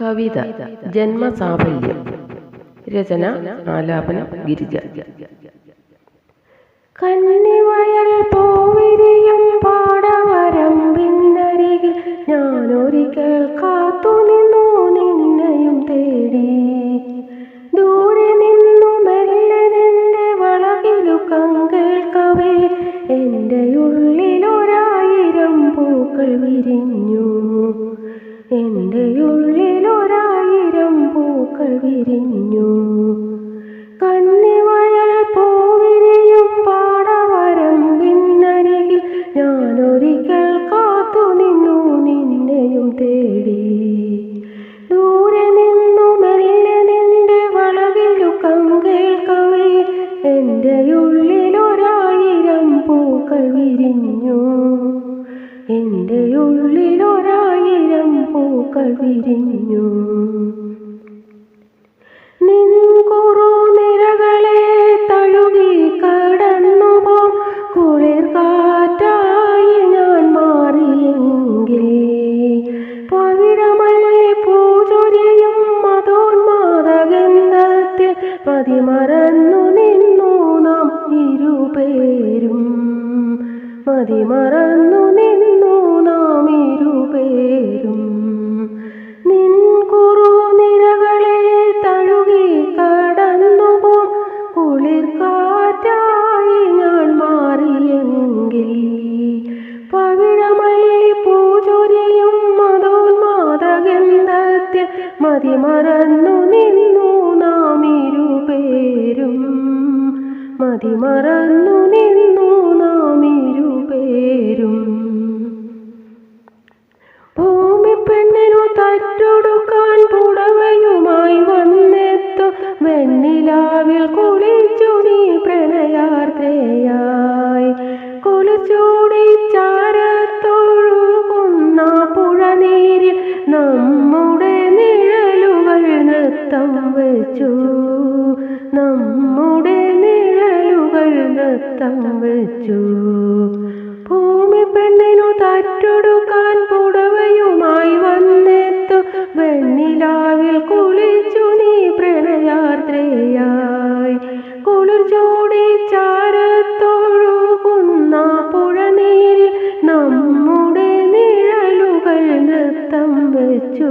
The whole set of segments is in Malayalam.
കവിത ജന്മസാഫല്യം. രചന ആലാപന ഗിരിജ. കന്നിവയൽ പോവിരിയും പാടവരം പിന്നരികിൽ ഞാനൊരിക്കൽ കാത്തു നിന്നു നിന്നെയും തേടി. ദൂരെ നിന്നു മെല്ലെ നിന്റെ വളകിലു കേൾക്കവേ എന്റെ ഉള്ളിലൊരായിരം പൂക്കൾ വിരിഞ്ഞു. വിരിഞ്ഞു എന്റെ ഉള്ളിലൊരായിരം പൂക്കൾ വിരിഞ്ഞു. മതിമറന്നു നിന്നു നാം ഇരുപേരും നിൻ കുറു നിരകളെ തഴുകി കടന്നു പോ കുളിർ കാറ്റായി ഞാൻ മാറിയെങ്കിൽ. പവിഴമല്ലി പൂചൊരിയും മതോന്മാദഗന്ധത്തിൽ മതിമറന്നു നിന്നു നാം ഇരുപേരും മതിമറന്നു നിന്നു ഇരുപേരും ഭൂമി പെണ്ണിനു തറ്റൊടുക്കാൻ പുടവയുമായി വന്നെത്തു. വെണ്ണിലാവിൽ കുളിച്ചു നീ പ്രണയാർദ്രയായി. കുളിച്ചൂടി ചാരത്തൊഴുകുന്ന പുഴനീരിൽ നമ്മുടെ നിഴലുകൾ നൃത്തം വെച്ചു. നമ്മുടെ നിഴലുകൾ നൃത്തം വെച്ചു. വെണ്ണിലാവിൽ കുളിച്ചു നീ പ്രണയാത്രയായി കുളിർ ചൂടി ചാരത്തൊഴുകുന്ന പുഴനീരിൽ നമ്മുടെ നിഴലുകൾ നൃത്തം വെച്ചു.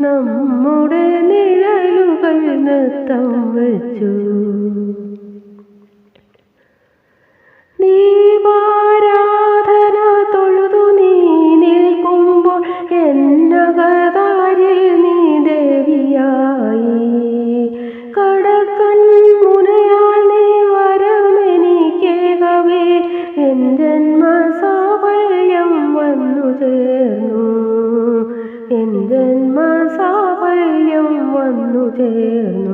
നമ്മുടെ നിഴലുകൾ നൃത്തം വെച്ചു. যেন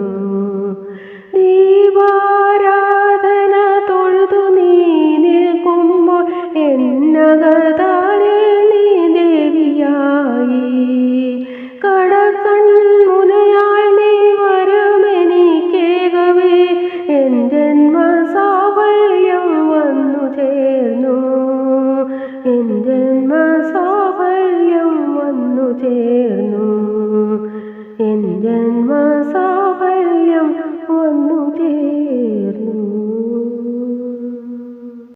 Janma